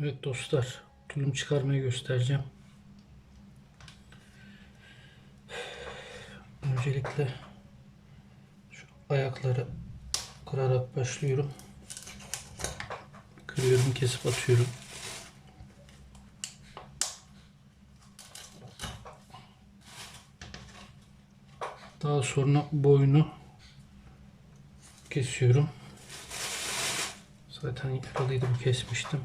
Evet dostlar, tulum çıkarmayı göstereceğim. Öncelikle şu ayakları kırarak başlıyorum. Kırıyorum, kesip atıyorum. Daha sonra boynu kesiyorum. Zaten yaralıydı bu kesmiştim.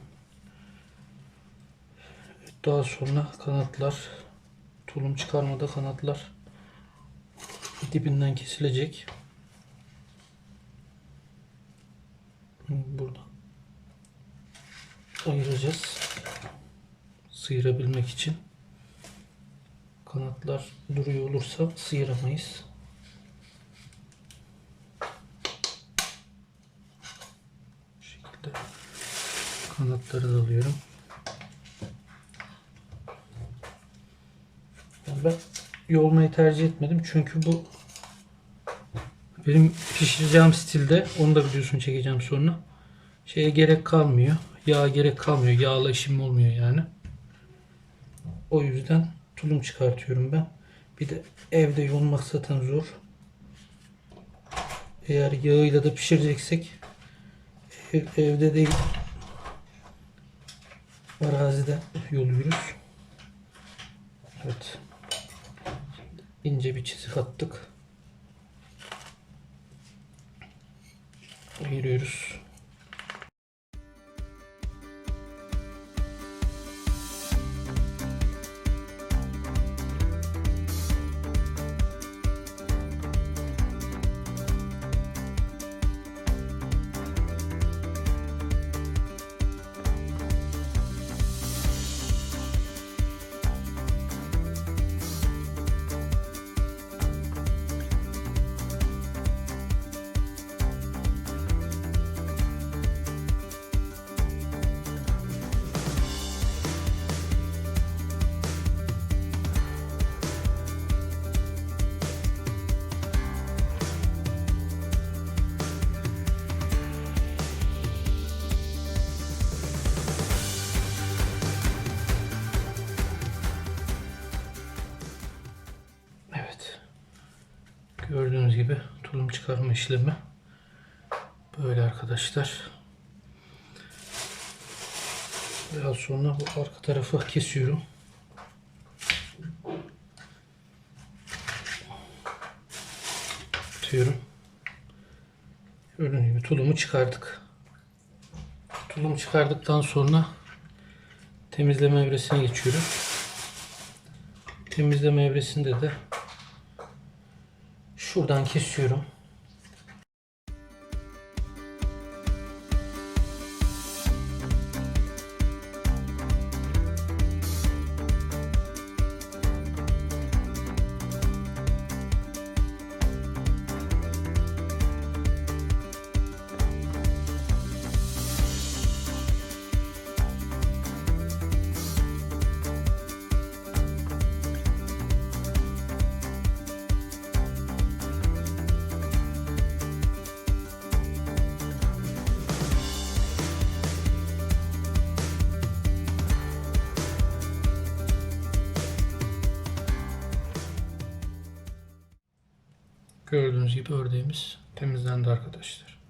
Daha sonra kanatlar tulum çıkarmada kanatlar dibinden kesilecek. Burada ayıracağız. Sıyırabilmek için. Kanatlar duruyor olursa sıyıramayız. Bu şekilde kanatları da alıyorum. Yani ben yolmayı tercih etmedim çünkü bu benim pişireceğim stilde onu da videosunu çekeceğim sonra. Şeye gerek kalmıyor. Yağa gerek kalmıyor. Yağla işim olmuyor yani. O yüzden tulum çıkartıyorum ben. Bir de evde yolmak zaten zor. Eğer yağıyla da pişireceksek ev- evde değil arazide yoluyoruz. Evet. İnce bir çizik attık. Ayırıyoruz. Gördüğünüz gibi tulum çıkarma işlemi böyle arkadaşlar. Biraz sonra bu arka tarafı kesiyorum. Atıyorum. Gördüğünüz gibi tulumu çıkardık. Tulumu çıkardıktan sonra temizleme evresine geçiyoruz. Temizleme evresinde de şuradan kesiyorum. Gördüğünüz gibi ördeğimiz temizlendi arkadaşlar.